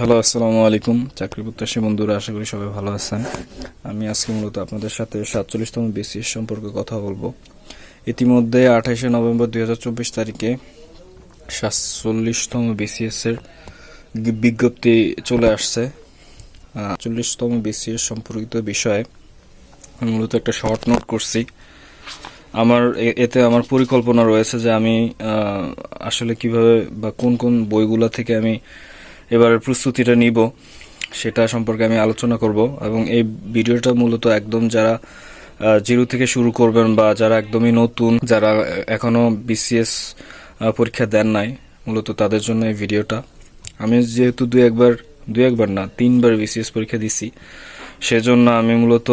Hello, আসসালামু আলাইকুম। চাকরি প্রত্যাশী বন্ধুরা, আশা করি সবাই ভালো আছেন। আমি আজকে মূলত আপনাদের সাথে সাতচল্লিশতম বিসিএস সম্পর্কে কথা বলব। ইতিমধ্যে আঠাশে নভেম্বর দুই হাজার চব্বিশ তারিখে সাতচল্লিশতম বিসিএস এর বিজ্ঞপ্তি চলে আসছে। চল্লিশতম বিসিএস সম্পর্কিত বিষয়ে আমি মূলত একটা শর্ট নোট করছি। আমার এতে আমার পরিকল্পনা রয়েছে যে আমি আসলে কীভাবে বা কোন কোন বইগুলো থেকে আমি এবারের প্রস্তুতিটা নিব, সেটা সম্পর্কে আমি আলোচনা করব এবং এই ভিডিওটা মূলত একদম যারা জিরো থেকে শুরু করবেন বা যারা একদমই নতুন, যারা এখনও বিসিএস পরীক্ষা দেন নাই, মূলত তাদের জন্য এই ভিডিওটা। আমি যেহেতু দুই একবার দুই একবার না, তিনবার বিসিএস পরীক্ষা দিছি, সেজন্য আমি মূলত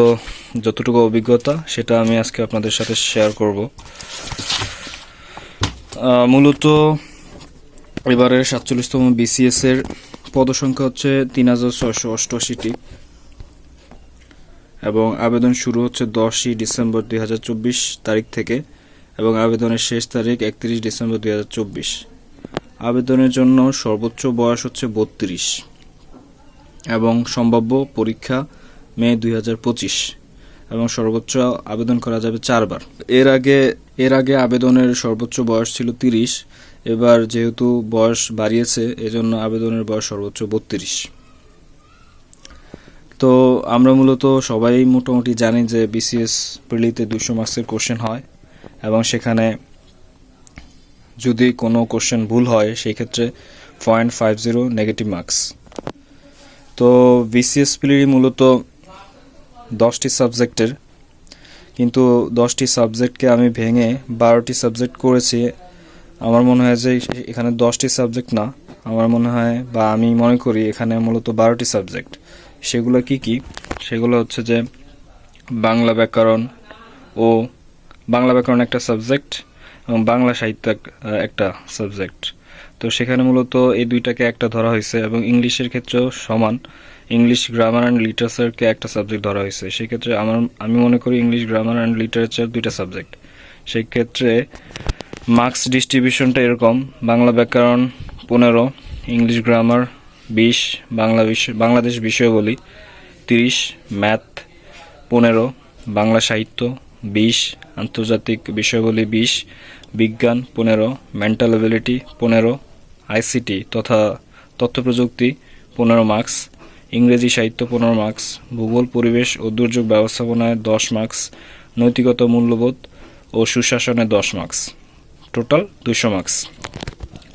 যতটুকু অভিজ্ঞতা সেটা আমি আজকে আপনাদের সাথে শেয়ার করব। মূলত এবারের সাতচল্লিশতম বিসিএস এর পদসংখ্যা হচ্ছে তিন হাজার ছয়শো অষ্টআশিটি। এবং আবেদন শুরু হচ্ছে দশই ডিসেম্বর দুই হাজার চব্বিশ তারিখ থেকে এবং আবেদনের শেষ তারিখ একত্রিশ ডিসেম্বর দুই হাজার চব্বিশ। আবেদনের জন্য সর্বোচ্চ বয়স হচ্ছে বত্রিশ এবং সম্ভাব্য পরীক্ষা মে দুই হাজার পঁচিশ এবং সর্বোচ্চ আবেদন করা যাবে চারবার। এর আগে এর আগে আবেদনের সর্বোচ্চ বয়স ছিল তিরিশ এবার যেহেতু বয়স বাড়িয়েছে, এজন্য আবেদনের বয়স সর্বোচ্চ বত্রিশ। তো আমরা মূলত সবাই মোটামুটি জানি যে বিসিএস প্রিলিতে দুশো মার্কসের কোশ্চেন হয় এবং সেখানে যদি কোনো কোশ্চেন ভুল হয় সেই ক্ষেত্রে point five zero negative marks তো বিসিএস প্রিলি মূলত দশটি সাবজেক্টের কিন্তু দশটি সাবজেক্টকে আমি ভেঙে বারোটি সাবজেক্ট করেছি আমার মনে হয় যে এখানে দশটি সাবজেক্ট না। আমার মনে হয় বা আমি মনে করি এখানে মূলত বারোটি সাবজেক্ট। সেগুলো কি কি? সেগুলো হচ্ছে যে বাংলা ব্যাকরণ ও বাংলা ব্যাকরণ একটা সাবজেক্ট এবং বাংলা সাহিত্য একটা সাবজেক্ট। তো সেখানে মূলত এই দুইটাকে একটা ধরা হয়েছে এবং ইংলিশের ক্ষেত্রেও সমান। ইংলিশ গ্রামার অ্যান্ড লিটারেচারকে একটা সাবজেক্ট ধরা হয়েছে। সেক্ষেত্রে আমার আমি মনে করি ইংলিশ গ্রামার অ্যান্ড লিটারেচার দুইটা সাবজেক্ট। সেই ক্ষেত্রে মার্কস ডিস্ট্রিবিউশনটা এরকম, বাংলা ব্যাকরণ পনেরো ইংলিশ গ্রামার বিশ, বাংলা বিষয় বাংলাদেশ বিষয়াবলী তিরিশ ম্যাথ পনেরো, বাংলা সাহিত্য বিশ, আন্তর্জাতিক বিষয়াবলী বিশ, বিজ্ঞান পনেরো মেন্টাল অ্যাবিলিটি পনেরো আইসিটি তথা তথ্য প্রযুক্তি পনেরো মার্কস ইংরেজি সাহিত্য পনেরো মার্কস ভূগোল, পরিবেশ ও দুর্যোগ ব্যবস্থাপনায় দশ মার্কস নৈতিকত, মূল্যবোধ ও সুশাসনে দশ মার্কস টোটাল দুশো মার্কস।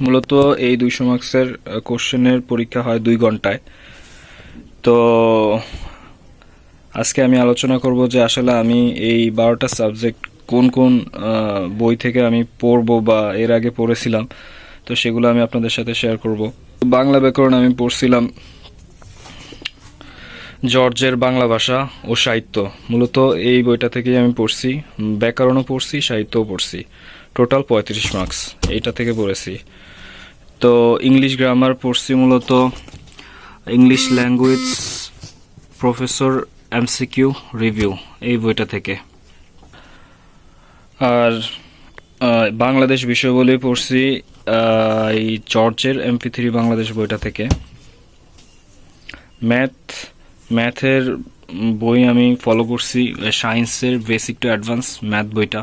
মূলত এই দুইশো মার্কসের কোশ্চেনের পরীক্ষা হয় দুই ঘন্টায়। তো আজকে আমি আলোচনা করব যে আসলে আমি এই বারোটা সাবজেক্ট কোন কোন বই থেকে আমি পড়ব বা এর আগে পড়েছিলাম, তো সেগুলো আমি আপনাদের সাথে শেয়ার করব। বাংলা ব্যাকরণ আমি পড়ছিলাম জর্জের বাংলা ভাষা ও সাহিত্য। মূলত এই বইটা থেকেই আমি পড়ছি, ব্যাকরণও পড়ছি, সাহিত্যও পড়ছি। টোটাল পঁয়ত্রিশ মার্কস এইটা থেকে পড়েছি। তো ইংলিশ গ্রামার পড়ছি মূলত English language professor MCQ review এই বইটা থেকে। আর বাংলাদেশ বিষয়বলি পড়ছি এই জর্জের এমপি থ্রি বাংলাদেশ বইটা থেকে। ম্যাথ ম্যাথের বই আমি ফলো করছি সায়েন্সের বেসিক টু অ্যাডভান্স ম্যাথ বইটা।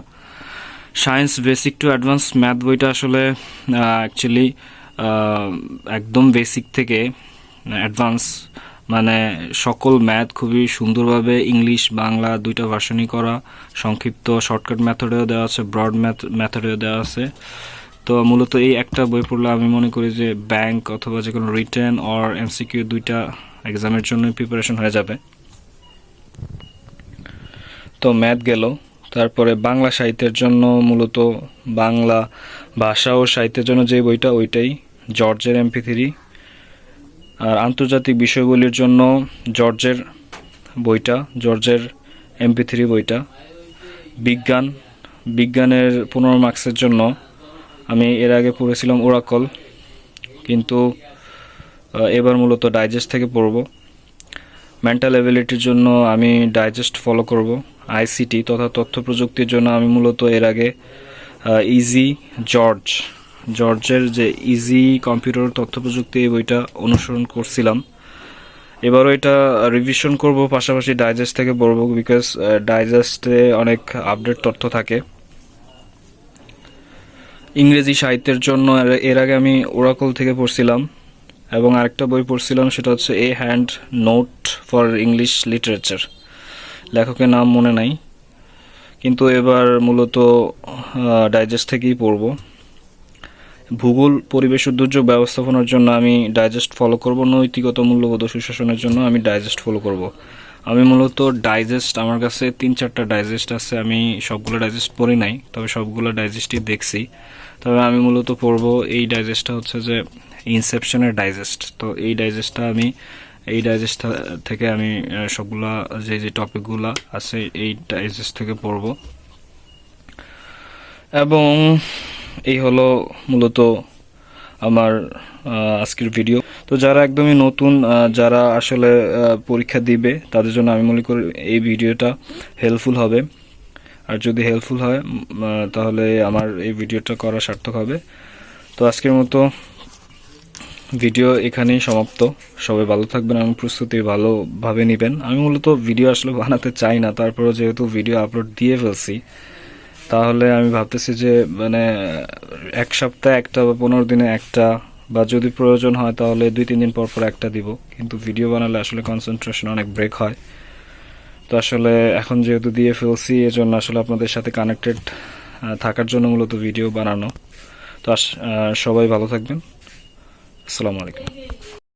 Science basic to advance math বইটা আসলে অ্যাকচুয়ালি একদম বেসিক থেকে অ্যাডভান্স মানে সকল ম্যাথ খুবই সুন্দরভাবে ইংলিশ, বাংলা দুইটা ভার্সনই করা। সংক্ষিপ্ত শর্টকাট ম্যাথডেও দেওয়া আছে, ব্রড ম্যাথ ম্যাথডেও দেওয়া আছে। তো মূলত এই একটা বই পড়লে আমি মনে করি যে ব্যাংক অথবা যে কোনো রিটার্ন অর এমসিকিউ দুইটা এক্সামের জন্য প্রিপারেশন হয়ে যাবে। তো ম্যাথ গেল। তারপরে বাংলা সাহিত্যের জন্য মূলত বাংলা ভাষা ও সাহিত্যের জন্য যে বইটা, ওইটাই জর্জের এমপি থ্রি। আর আন্তর্জাতিক বিষয়গুলির জন্য জর্জের বইটা, জর্জের এমপি থ্রি বইটা। বিজ্ঞান, বিজ্ঞানের পনেরো মার্কসের জন্য আমি এর আগে পড়েছিলাম ওরাকল, কিন্তু এবার মূলত ডাইজেস্ট থেকে পড়ব। মেন্টাল অ্যাবিলিটির জন্য আমি ডাইজেস্ট ফলো করব। আইসিটি তথা তথ্য প্রযুক্তির জন্য আমি মূলত এর আগে ইজি জর্জ জর্জের যে ইজি কম্পিউটার তথ্য প্রযুক্তি এই বইটা অনুসরণ করছিলাম। এবারও এটা রিভিশন করব, পাশাপাশি ডাইজেস্ট থেকে পড়ব বিকজ ডাইজেস্টে অনেক আপডেট তথ্য থাকে। ইংরেজি সাহিত্যের জন্য এর- এর আগে আমি ওরাকল থেকে পড়ছিলাম, এবং আরেকটা বই পড়ছিলাম, সেটা হচ্ছে a hand note for English literature লেখকের নাম মনে নাই। কিন্তু এবার মূলত ডাইজেস্ট থেকেই পড়ব। ভূগোল পরিবেশ দুর্যোগ ব্যবস্থাপনার জন্য আমি ডাইজেস্ট ফলো করব, নৈতিকতা মূল্যবোধ সুশাসনের জন্য আমি ডাইজেস্ট ফলো করব। আমি মূলত ডাইজেস্ট আমার কাছে তিন চারটা ডাইজেস্ট আছে, আমি সবগুলো ডাইজেস্ট পড়ি নাই, তবে সবগুলো ডাইজেস্টই দেখছি। তবে আমি মূলত পড়ব, এই ডাইজেস্টটা হচ্ছে যে ইনসেপশনের ডাইজেস্ট তো এই ডাইজেস্টটা আমি এই ডাইজেস্ট থেকে আমি সবগুলা, যে যে টপিকগুলো আছে, এই ডাইজেস্ট থেকে পড়ব। এবং এই হলো মূলত আমার আজকের ভিডিও তো যারা একদমই নতুন যারা আসলে পরীক্ষা দিবে, তাদের জন্য আমি মনে করি এই ভিডিওটা হেল্পফুল হবে। আর যদি হেল্পফুল হয় তাহলে আমার এই ভিডিওটা করা সার্থক হবে। তো আজকের মতো ভিডিও এখানেই সমাপ্ত। সবাই ভালো থাকবেন এবং প্রস্তুতি ভালোভাবে নেবেন। আমি মূলত ভিডিও আসলে বানাতে চাই না, তারপরেও যেহেতু ভিডিও আপলোড দিয়ে ফেলছি, তাহলে আমি ভাবতেছি যে মানে এক সপ্তাহে একটা বা পনেরো দিনে একটা, বা যদি প্রয়োজন হয় তাহলে দুই, তিন দিন পর পর একটা দিব। কিন্তু ভিডিও বানালে আসলে কনসেন্ট্রেশন অনেক ব্রেক হয়। তো আসলে এখন যেহেতু দিয়ে ফেলছি, এজন্য আসলে আপনাদের সাথে কানেক্টেড থাকার জন্য মূলত ভিডিও বানানো। তো সবাই ভালো থাকবেন। আসসালামু আলাইকুম।